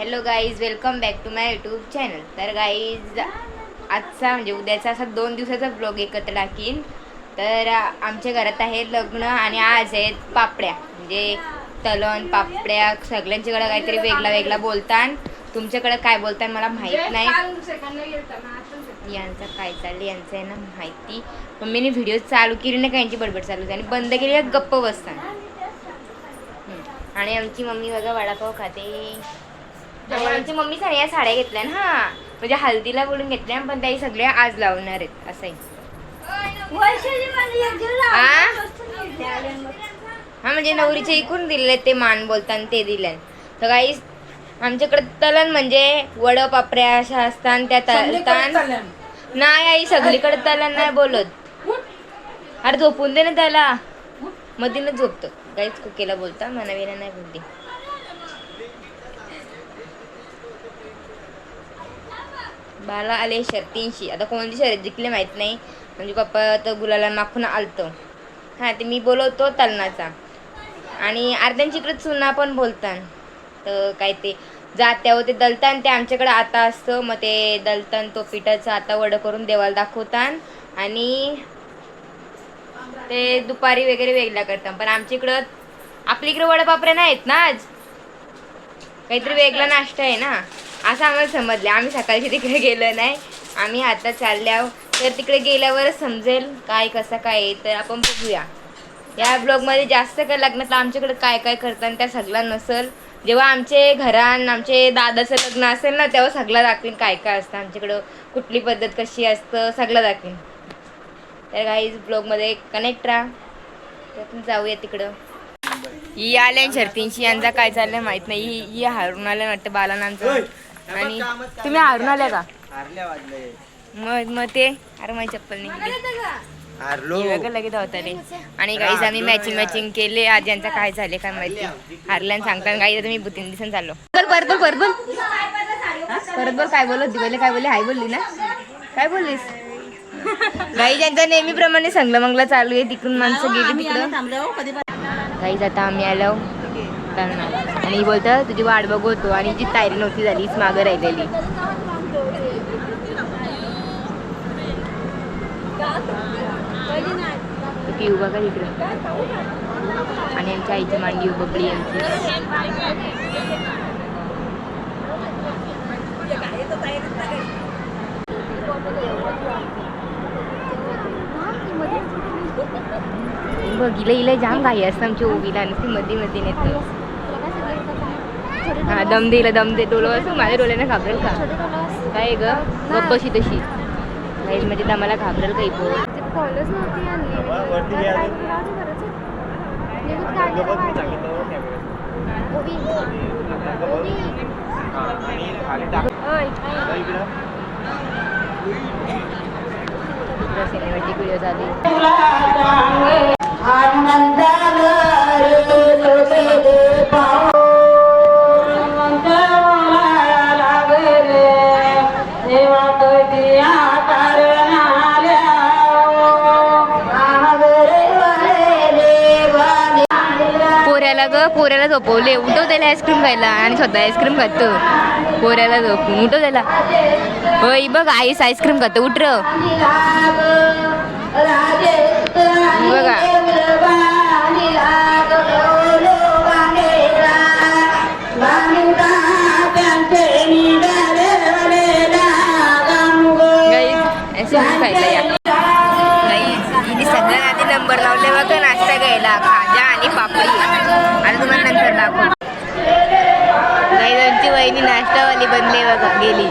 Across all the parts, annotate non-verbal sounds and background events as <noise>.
Hello guys welcome back to my YouTube channel. तर guys आजचा म्हणजे उद्याचा असा दोन दिवसाचा ब्लॉग एकत्र टाकीन. तर आमच्या घरात आहे लग्न आणि आज आहेत पापड्या. म्हणजे तलन पापड्या सगळ्यांच्याकडं काहीतरी वेगळा वेगळा बोलतान. तुमच्याकडे काय बोलतान मला माहीत नाही. यांचं काय चाललं यांचं आहे ना माहिती. मम्मीने व्हिडिओ चालू केली नाही का? यांची बडबड चालू झाली आणि बंद केली गप्प बसताना. आणि आमची मम्मी बघा वडापाव खाते. आमची मम्मी सगळ्या साड्या घेतल्या ना हा. म्हणजे हल्दीला बोलून घेतल्या पण त्याही सगळ्या आज लावणार आहेत असंही हा म्हणजे नवरीचे इकून दिलेले ते मान बोलताना ते दिले तर काही आमच्याकडे तलन म्हणजे वड पापऱ्या अशा असतात त्या तलतान नाही आई सगळीकडे तलन नाही बोलत. अरे झोपून दे ना त्याला. मधीनच झोपतो. काहीच कुकेला बोलता मनाविना नाही बोलते. बाला आले तीनशे आता कोणती शहर जिंकले माहीत नाही. म्हणजे पप्पा तर गुलाला माखून आलतो. हां ते मी बोलवतो तलनाचा. आणि अर्ध्यांची इकडे चुना पण बोलतात तर काय ते जात्यावर ते दलतान ते आमच्याकडे आता असतं. मग ते दलतान तो पिठाचं आता वडं करून देवाला दाखवतात आणि ते दुपारी वगैरे वेगळ्या करतात पण आमच्या इकडं आपल्या इकडे वडापापऱ्या नाहीत ना आज? काहीतरी वेगळा नाश्ता आहे ना? असं आम्हाला समजलं. आम्ही सकाळची तिकडे गेलो नाही. आम्ही आता चालल्या तर तिकडे गेल्यावरच समजेल काय कसं काय तर आपण बघूया. या ब्लॉगमध्ये जास्त काय लग्नात आमच्याकडे काय काय करतात त्या सगळ्या नसेल. जेव्हा आमचे घरान आमचे दादाचं लग्न असेल ना तेव्हा सगळं दाखवीन काय काय असतं. आमच्याकडं कुठली पद्धत कशी असतं सगळं दाखवीन. तर काही ब्लॉगमध्ये कनेक्ट राहा. त्यातून जाऊया तिकडं. ही आल्या शर्तींशी यांचा काय चाललंय माहीत नाही. ही हारून आल्या वाटतं बालान आमचं. आणि तुम्ही हारून आल्या का? हारल्या वाजले. मग मग ते अरे माझी चप्पल निघली. हारलो. लगेच होताले आणि काहीच आम्ही मॅचिंग मॅचिंग केले. आज यांचा काय झाले काय माहिती? हारल्यान सांगताना. काही तुम्ही बुतीन दिसून चाललो. परत बोल परत बोल. परत बोल काय बोलत दिवाळी काय बोलली? हाय बोलली ना? काय बोललीस? काही ज्यांचा नेहमीप्रमाणे संगला मंगला चालू आहे. तिकडून माणसं गेली तिकडं. काहीच आता आम्ही आलो. त्यांना आणि बोलतं तुझी वाट बघवतो. आणि जी तयारी नव्हती झाली हीच मागं राहिलेली. ती उभा का इकडं. आणि आमच्या आईची मांडी उभकली यांची. बघ हिला हिला जाम घाई असतं आमच्या ओबीला आणि ती मध्ये मध्ये नेत. हा दम देला दम दे. डोलं असं माझ्या डोळ्याने घाबरेल का? काय ग? गप्प बशी तशी. गाईज म्हणजे दमाला घाबरेल काही पोर कॉलच नव्हती आणली वरती तर झोपवले उठव त्याला आईस्क्रीम खायला. आणि स्वतः आईस्क्रीम खातो. पोऱ्याला झोपून. उठव त्याला. होय बघ आईस आईस्क्रीम खातो. उठ बघा. आईस्क्रीम खायला या. आधी नंबर लावले बघा नाश्ता घ्यायला खाजा आणि पापडी. तुम्हाला दाखव वहिनी नाश्तावाली बनली बघा गेली.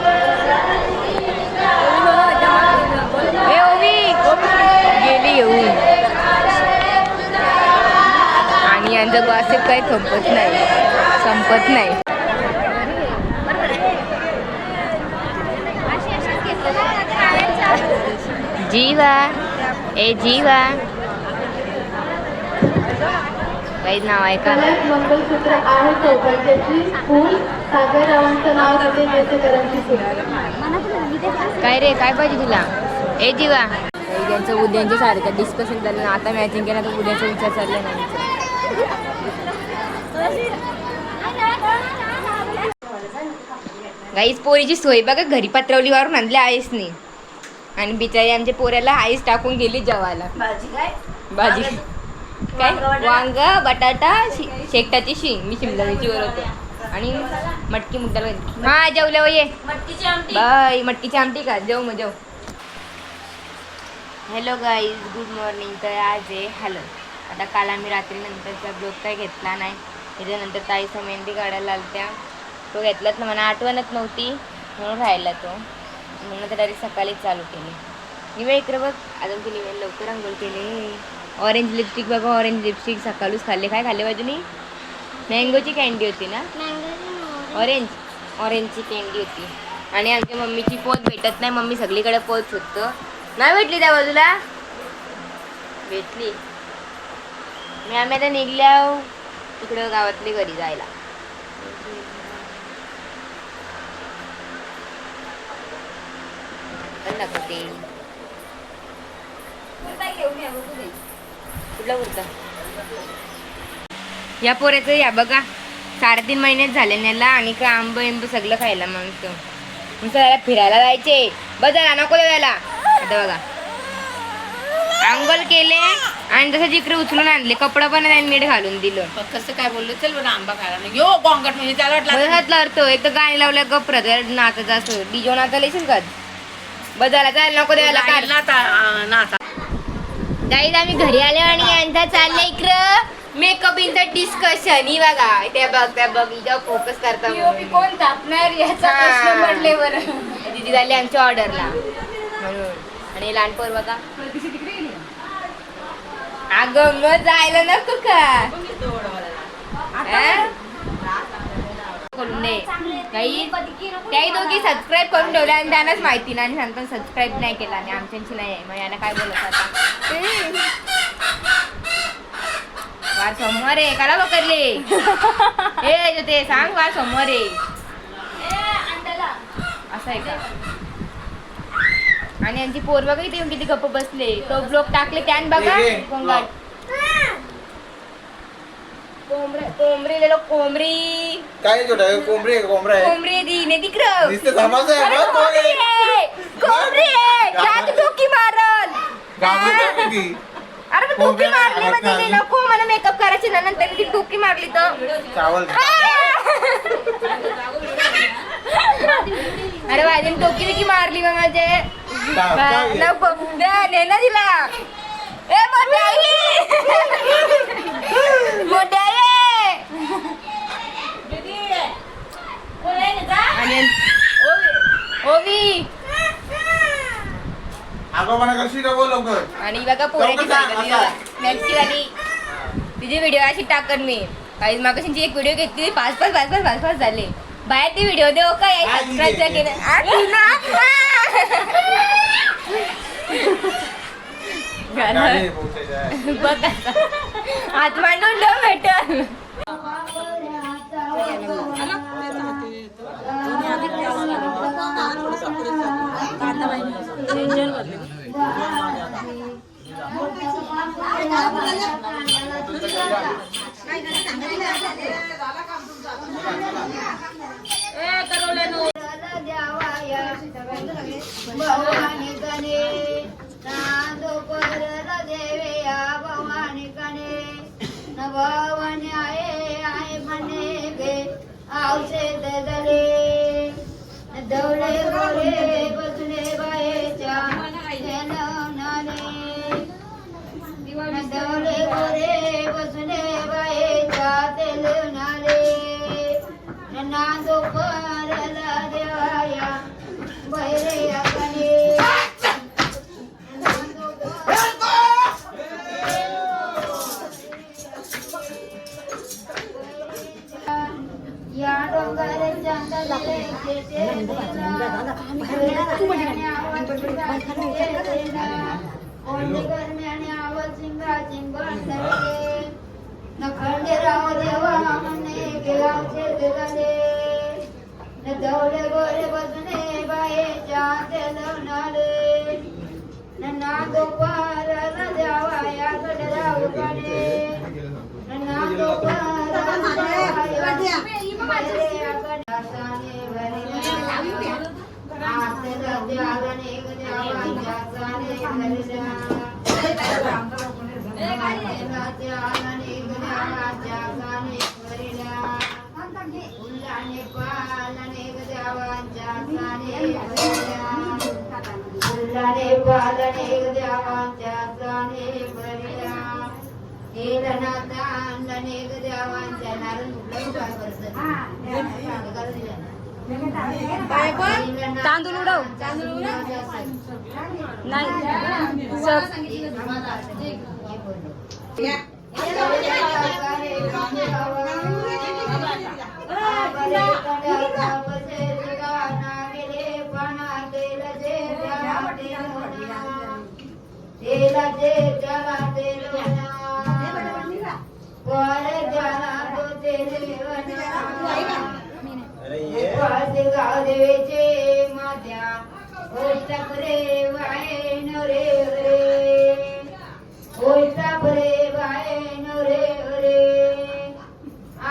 गेली येऊन आणि यांचं गॉसिप काही संपत नाही. संपत नाही. जीवा. ए जीवा. काही नाव आहे का मंगलसूत्र फूल सागररावांचं नाव काय रे काय पाहिजे तुला? ए जीवा. त्यांचं उद्यांच्या सारखं डिस्कशन झालं ना आता मॅचिंग केलं तर उद्याचा विचार चालला नाही काहीच पोरीची सोय बघा घरी पत्रवलीवरून आणली आईसनी. आणि बिचारी आमच्या पोऱ्याला आईस टाकून गेली जेवायला. भाजी काय? भाजी. काय? वांग बटाटा शेकटाची शिंग मी शिमला मिरचीवर होते आणि मटकी मुद्दाला हा जेवल्यावर ये मटकीची आमटी बाय मटकीची आमटी का जेव मग जेव. हॅलो गाईज गुड मॉर्निंग तर आज आहे हॅलो आता काल आम्ही रात्रीनंतरचा ब्लॉग काय घेतला नाही. त्याच्यानंतर ताईचा मेहंदी काढायला आलत्या. तो घेतलाच ना मला आठवणच नव्हती. म्हणून राहिला तो. म्हणून तर डायरेक्ट सकाळीच चालू केली. निवे इकडे बघ. अजून केली लवकर आंघोळ केली. ऑरेंज लिपस्टिक बघा ऑरेंज लिपस्टिक सकाळूच खाल्ले. काय खाल्ले बाजूनी? मँगोची कॅन्डी होती ना? ऑरेंज. ऑरेंजची कॅन्डी होती. आणि आमच्या मम्मीची पोत भेटत नाही. मम्मी सगळीकडे पोत शोधतो नाही भेटली त्या बाजूला? भेटली. मी आम्ही आता निघल्या तिकडं गावातली घरी जायला. पण नको ते. कुठला कुर्ता या पोऱ्याचं या बघा. साडेतीन महिनेच झाले नेला आणि काय आंब इंब सगळं खायला मागतो. मग त्याला फिरायला जायचे. बदला नको जायला. आता बघा. आंघोळ केले आणि तसं जिकडे उचलून आणले कपडा पण नाही नीट घालून दिलं. कसं काय बोललो? चल बरं आंबा खायला. यो गोंगट म्हणजे त्याला वाटलं एक तर गाणी लावल्या गपरत नाचत असतो डिजो नाचायला येशील का? बदला जायला नको द्यायला नाचा. गाईज आम्ही घरी आलो आणि यांचा चाललंय इकडं मेकअप इंचं डिस्कशन ही बघा त्या बघ त्या बघ हिच्यावर फोकस करता. कोण तापणार याचा हा. प्रश्न पडले बरं दिदी झाली आमच्या ऑर्डरला म्हणून आणि लहानपोर बघा. अगं मग जायला नको का? करून दे काही त्याही दोघी सबस्क्राईब करून ठेवल्या आणि त्यांनाच माहिती नाही. आणि सांगतात सबस्क्राईब नाही केला. आणि आमच्यांची नाही. आहे मग यांना काय बोलत आता? वार सोमवार आहे. काला पकडले. ए ते सांग वार सोमवार आहे. असं आहे का? आणि यांची पोर बघा इथे किती गप्प बसले. तो ब्लॉक टाकले त्यान बघा. हे कोंबरे कोंबरे लेलो कोंबरी. काय छोटा? कोंबडी आहे कोंबडा आहे? कोंबडी दी ने तिकडं. नुसतं थांबायचं आहे, अरे बघ, कोंबडी. आहे. कोंबडी आहे. जात डोकी मारल. घाबरत नाही ती. अरे मग कोंबड्याला मारली म्हणजे नाही. नको मला मेकअप करायची ना नंतर ती डोकी मारली तर. चावल. अरे माझी डोकी बिकी मारली बा माझे काय? नको. ने ना तिला. ए मोठ्याई. मोठ्याई. आणि ओवी- नको लवकर. आणि बघा सांग, भाकरी तिची व्हिडिओ अशी टाकन मी. काही मागाशी एक व्हिडिओ घेतली पाच पाच पाच पाच पाच पाच झाले. बाहेर ती व्हिडिओ देऊ का? हा, सबस्क्राईब ठीक आहे. केलं. बघ मांडून ठेव भेटल भवानी गणे नांदो परला देवे या भवानी गणे न भवानी आहे आहे म्हणे गे औषध न दवळे गोळे बसले बायेच्या नाले न दवळे गोळे बसले बायेच्या तेल नाले नखंडे राव देवा म्हणे गेलावचे झाले न दवले गोरे बसणे बायेच्या तेलवणारे न नादो पार न द्यावा या गडराव गणे न नादो पार न द्यावा या गडराव गणे. द्यावाने द्यावांच्या साने भरल्या फुलाच्या काय तांदूळ उडव. नाही. तेला तेलाचे जगा वासे गाव देवेचे मात्या ओष्टप रे वाय नरे रे. ओष्टप रे वाय नरे रे.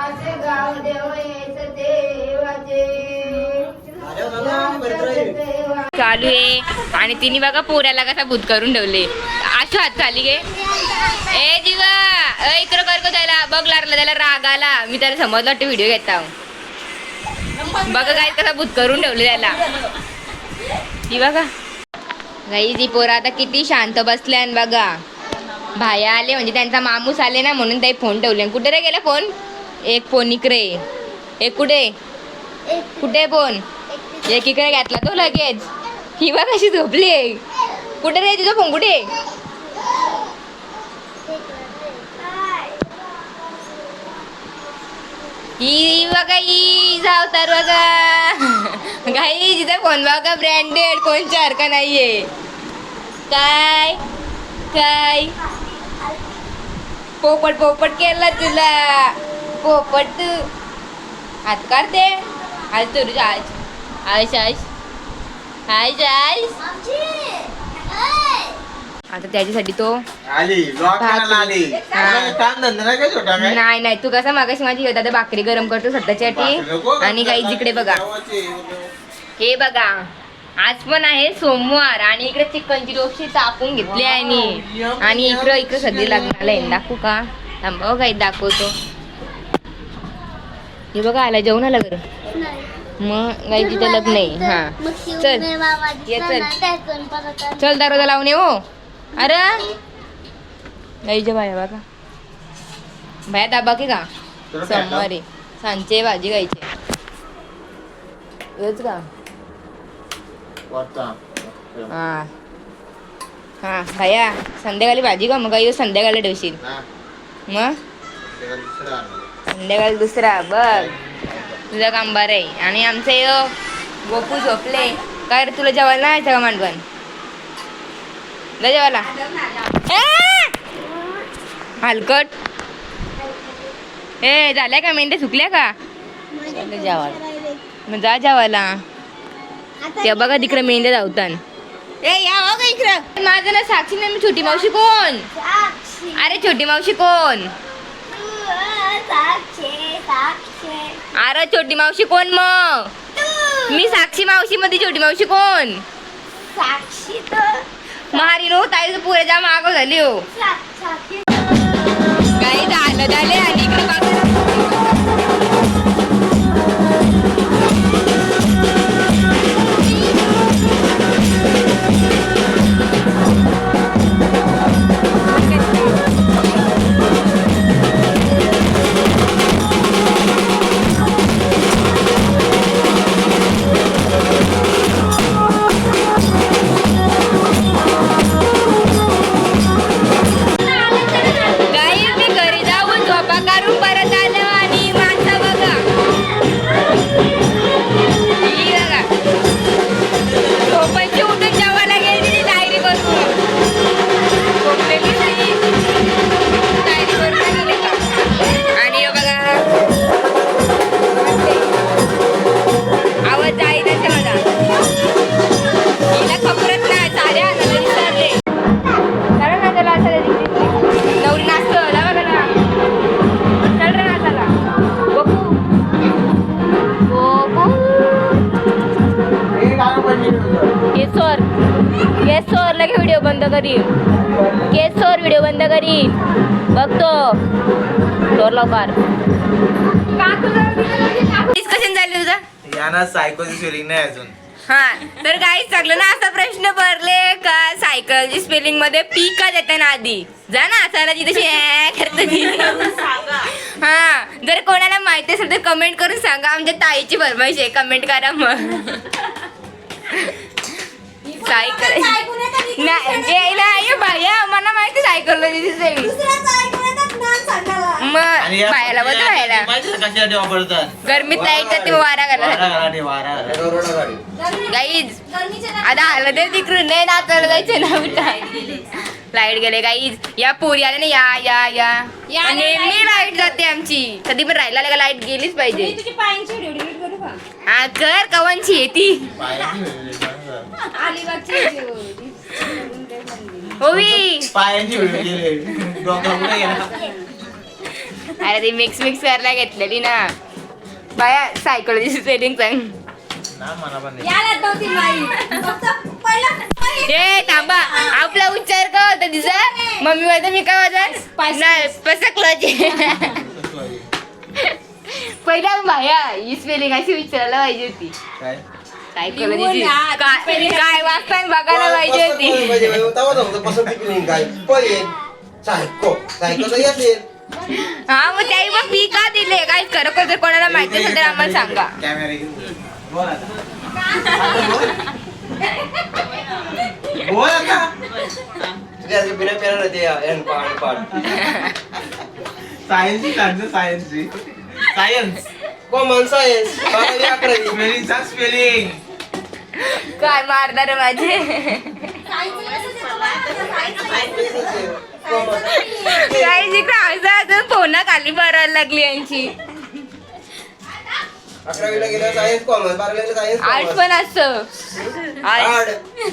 आज गाव देवयेच देवाचे. चालू आहे. आणि तिने बघा पोऱ्याला कसा भूत करून ठेवले. आशू हात खाली गे. ए जीवा. इकडं कर त्याला. बघ लागला त्याला रागाला. मी त्याला समजलं वाटतं व्हिडिओ घेता. बघा काय कसा भूत करून ठेवले त्याला. ही बघा. गाई जी पोरं आता किती शांत बसल्या बघा. भाया आले म्हणजे त्यांचा मामूस आले ना म्हणून ते फोन ठेवले. कुठे रे गेला फोन? एक फोन इकडे. एक कुठे? कुठे फोन? एक इकडे घातला तो लगेच. ही बघा कशी झोपली कुठे रे तुझा फोन? कुठे? ही बघा ही जाव बघा. काही तिचा फोन बघा ब्रँडेड कोणच्या सारखा नाहीये. काय? काय? पोपट पोपट केला तुला. पोपट तू. हात काढते आज तुझी आज. आयश आयश आयश आयश आता त्याच्यासाठी तो आली लॉक करायला आली. तुला काम धंदा नाही काय छोटा काय नाही नाही. तू कसा मागाशी माझी येतात ते भाकरी गरम करतो नको आणि काही जिकडे बघा. हे बघा. आज पण आहे सोमवार आणि इकडे चिकनची रोपशी तापून घेतली आहे आणि आणि इकडं इकडं सगळी लग्नाला आहे दाखवू का? थांबव काही दाखवतो. हे बघा आला जेवण आला घर? मग काही तिथं लग्न आहे. हा. चल. ये चल. चल दरवाजा लावून ये हो. अरे। गाईच्या बाया बघा. बाया दाबा की का? सोमवारी सांचे भाजी गायची हेच का? हा. हा भैया संध्याकाळी भाजी का मग काही संध्याकाळी ठेवशील. मग? संध्याकाळी दुसरा बघ. तुझं काम बरं आहे. आणि आमचं हे गोपू झोपले. काय तुला जेवायला नाही का मांडवण? जा जेवायला! हलकट. ए झाल्या का मेंढ्या? सुकल्या का? मग जा जेवायला. ते बघा तिकडे मेंढ्या धावतान. ए या बघा इकडं. माझं ना साक्षी नाही मी छोटी मावशी कोण? अरे छोटी मावशी कोण? अरे छोटी मावशी कोण मग? मी साक्षी मावशी मध्ये छोटी मावशी कोण? साक्षी तर मारी नो ताई पुरे जा मागं झाली हो. काही झालं झाले आणि केस चोरला की व्हिडिओ बंद करीन केस चोर व्हिडिओ बंद करीन बघतो. चोर लवकर डिस्कशन झालं तुझं? यांना सायकोची स्पेलिंग नाही अजून. हा तर काही सगळं ना असा प्रश्न भरले का? सायकलची स्पेलिंगमध्ये पी का देते ना आधी. जा ना असायला ती तशी ऍ करते ती. हा जर कोणाला माहिती असेल तर कमेंट करून सांगा. आमच्या ताईची फरमाईश आहे. कमेंट करा मग. सायकल नाही यायला आहे बाया मला माहिती सायकल मग आणि या बायाला बघ आहे कशासाठी वापरतात? गरमीत लाइट जाते मग वारा वारा घाला वारा. गाईज आता आलं तर तिकडून. नाही नाचायला जायचं ना उठा. लाइट गेले. गाईज या पोरी आले ना या या या. आणि नेहमी लाइट जाते आमची. कधी पण राहिला का लाइट गेलीच पाहिजे. तुझी पायांची व्हिडिओ डिलीट करू का? हा कर कवनची येती पायांची गेली. गेला. अरे ती मिक्स मिक्स करायला घेतलेली ना. बाया सायकोलॉजी स्पेलिंग सांग ना मला पण नाही. याला नव्हती माई फक्त पहिला ए थांबा. आपला उच्चार का होता तिचा? मम्मी म्हणते मी काय वाजत नाही पसकलं पहिला बाया ही स्पेलिंग अशी विचारायला पाहिजे होती. काय? सायकोलॉजीची काय काय वाचता बघायला पाहिजे होती सायको सायको तर येतील हा मग त्याही मग पी का दिले काय खरोखर जर कोणाला माहिती असेल तर आम्हाला सांगा कॅमेरा घेऊन बोल. बोल आता. आता बोल. बोल आता तुझ्या बिना पेरा ते एन पाड पाड सायन्सची सांगतो सायन्सची सायन्स कॉमन सायन्स बारावी अकरावी स्पेलिंगचा स्पेलिंग काय मारणार माझे? काही जिकडे फोना खाली भरायला लागली यांची. अकरावीला गेलं सायन्स कॉमर्स बारावीला सायन्स आर्ट पण असतं हार्ड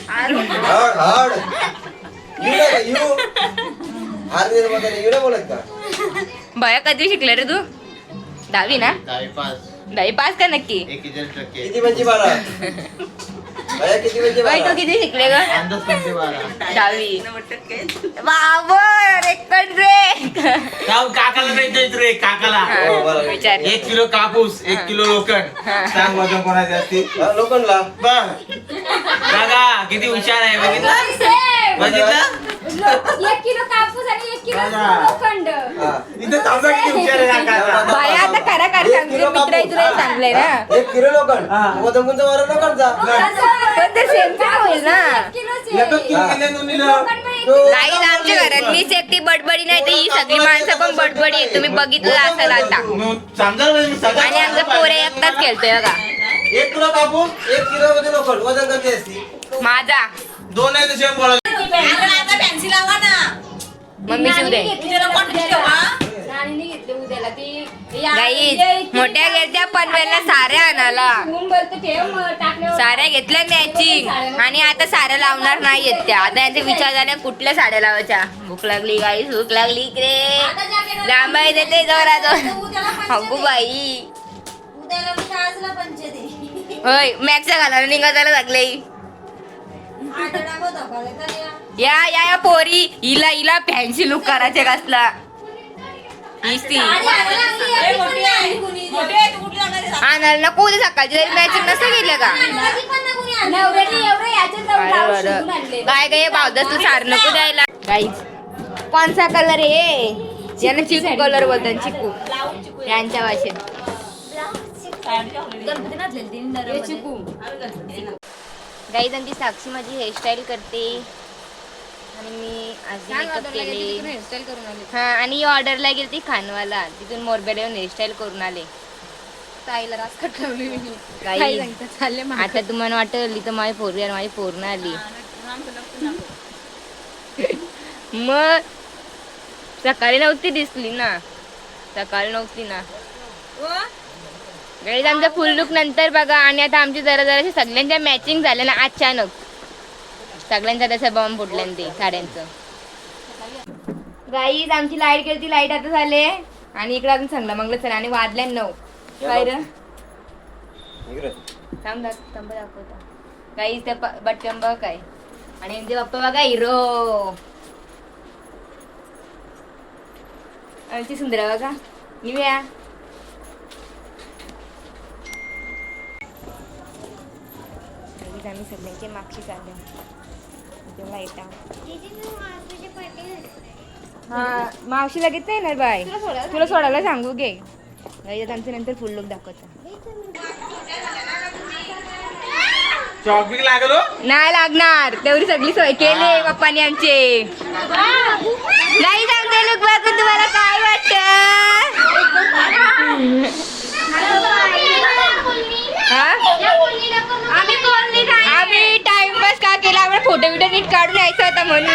हार्ड हार्ड यू नाही का यू हार निर्माता यू नाही बोलत का भया कधी शिकले रे तू? दहावी ना? दहावी पास. दहावी पास का नक्की? किती म्हणजे बारा? बाई तू बारा किती शिकले ग? अंदाज कोणते बारा. दहावी बाबर एकट रे. जाऊ काकाला भेटायचं रे काकाला. हो. विचार. एक किलो कापूस एक किलो लोखंड सांग वजन कोणाचे असतील लोकांना बघ दादा किती हुशार आहे बघितलं? बघितलं? एक किलो कापूस आणि एक किलो. लोखंड. हा. इथं थांबा किती हुशार आहे काका? बाया आता खरा खरा एक सांगते किलो मित्र कापूस. तुला सांगलंय ना एक किलो लोखंड हा. वजन कोणतं वारा? लोकांचा पण ते सेम होईल ना. एकच किलो केले तुम्ही ना. गाईज आमच्या घरात मीच एकटी बडबडी नाही तर ही सगळी माणसं पण बडबडी आहे. तुम्ही बघितलं असेल आता. आणि आमचा पोरे एकटाच खेळतोय बघा. एक किलो कापूस एक किलो मध्ये लोखंड. वजन किती असते माझा. दोन आहे सेम बोला. फॅन्सी लावा ना मम्मी शिव दे. राणीने घेतले उद्याला ती गाईज मोठ्या पनवेलला साऱ्या आणाला साड्या घेतल्या मॅचिंग आणि आता साड्या लावणार नाही येत त्या. आता यांचे विचार झाले कुठल्या साड्या लावायच्या? भूक लागली गाई भूक लागली इकडे. जांबाई देते जोरात अगो बाई. होय मॅक्सच्या घालायला निघायला लागले. या. या या पोरी. हिला हिला फॅन्सी लुक करायचे कसला ती आणायला नको उद्या सकाळची. मॅचिंग नसतं गेलं का. काय काय पावदास तू सार नको द्यायला. गाईज कोणचा कलर आहे याला चिकू कलर बोलतात चिकू. यांच्या भाषेत. चिकू. गाईज आणि ती साक्षी माझी हेअरस्टाईल करते. आणि मी आज केले. हा आणि ऑर्डरला गेली ती खानवाला. तिथून मोरबेला येऊन हेअरस्टाईल करून आले. ताईला रास कटवली मी. काही काही सांगतात चालले मग. आता तुम्हाला वाटली तर माझी पोरगी आणि माझी पोरण आली. <laughs> मग सकाळी नव्हती दिसली ना. सकाळी नव्हती ना. गाईज आमचा फुल लुक नंतर बघा. आणि आता आमची जरा जरा सगळ्यांच्या मॅचिंग झाल्या ना अचानक. सगळ्यांचा तसं बॉम्ब फुटल्या ते साड्यांचं. गाईज आमची लाइट गेली ती लाइट आता झाले. आणि इकडे अजून सांगला मग चला आणि वाजल्या नऊ. काय थांब थांब दाखवता. गाईज त्या बटन बघ काय. आणि यांचे पप्पा बघा हिरो आमची सुंदर बघा. निव्या. आम्ही सगळ्यांचे मागशी चाललो. तेव्हा येता. हा मावशी लगेच नाही येणार बाय तुला सोडायला? सांगू घे. लगेच आमचे नंतर फुल लोक दाखवता. नाही. लागणार. तेवढी सगळी सोय केली पप्पानी आमचे. नाही सांगते लोक बघून तुम्हाला काय वाटत? का केला आम्हाला फोटो बिटो नीट काढून यायचा होता म्हणून.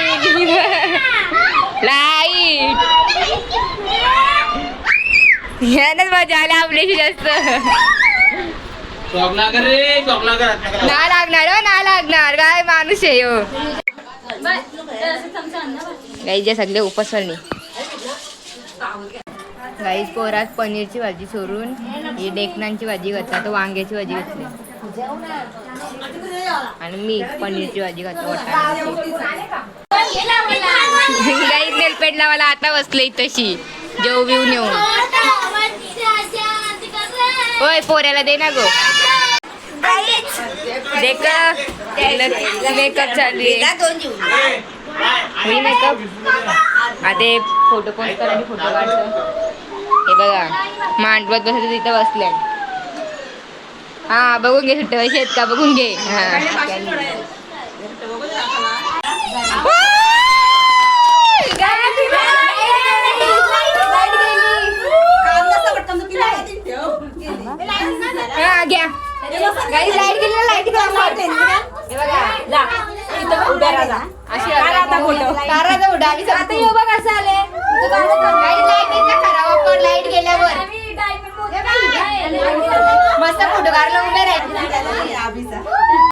लाइट यानच मजा आली आपल्याशी जास्त. ना लागणार हो ना लागणार. काय माणूस आहे हो सगळे उपस्वरणी गाईच पोरात पनीरची भाजी सोडून ही डेकनांची भाजी घातला तो वांग्याची भाजी घातली. आणि मी पनीरची भाजी घातली गाईच नेलपेटला मला आता बसले तशी जेव बिव नेऊन. होय पोऱ्याला दे ना गो. मेकअप चालू आहे. मी मेकअप आता फोटो पोस्ट करा आणि फोटो काढतो. हे बघा मांडवत बसायचं तिथं बसले. हा बघून घे सुट्टे पैसे आहेत का? बघून घे. घ्या. गाडी लाइट गेली बघा असं आले. लाइट गेल्यावर. मस्त फोटो काढला उभे राहायचे